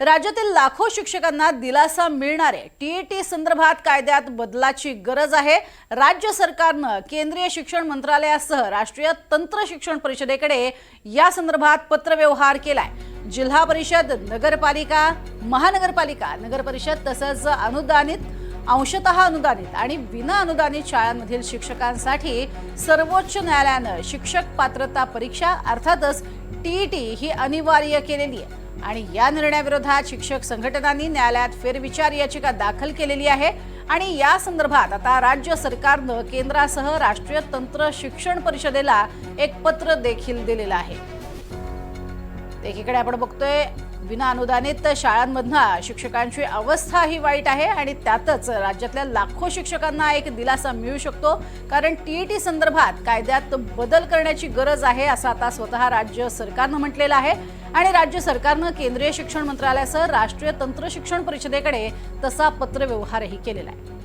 राज्यातील लाखो शिक्षकांना दिलासा मिळणारे टीईटी संदर्भात कायद्यात बदलाची गरज आहे. राज्य सरकारनं केंद्रीय शिक्षण मंत्रालयासह राष्ट्रीय तंत्र शिक्षण परिषदेकडे या संदर्भात पत्रव्यवहार केलाय. जिल्हा परिषद नगरपालिका महानगरपालिका नगरपरिषद तसंच अनुदानित अंशतः अनुदानित आणि विना अनुदानित शाळांमधील शिक्षकांसाठी सर्वोच्च न्यायालयानं शिक्षक पात्रता परीक्षा अर्थातच टीईटी ही अनिवार्य केलेली आहे. आणि या निर्णयाविरोधात शिक्षक संघटनांनी न्यायालयात फेरविचार याचिका दाखल केलेली आहे. आणि या संदर्भात आता राज्य सरकारनं केंद्रासह राष्ट्रीय तंत्र शिक्षण परिषदेला एक पत्र देखील दिलेलं आहे. एकीकडे आपण बघतोय विना अनुदानित शाळांमधनं शिक्षकांची अवस्था ही वाईट आहे आणि त्यातच राज्यातल्या लाखो शिक्षकांना एक दिलासा मिळू शकतो. कारण टीईटी संदर्भात कायद्यात बदल करण्याची गरज आहे असं आता स्वतः राज्य सरकारनं म्हटलेलं आहे. आणि राज्य सरकारनं केंद्रीय शिक्षण मंत्रालयासह राष्ट्रीय तंत्र शिक्षण परिषदेकडे तसा पत्रव्यवहारही केलेला आहे.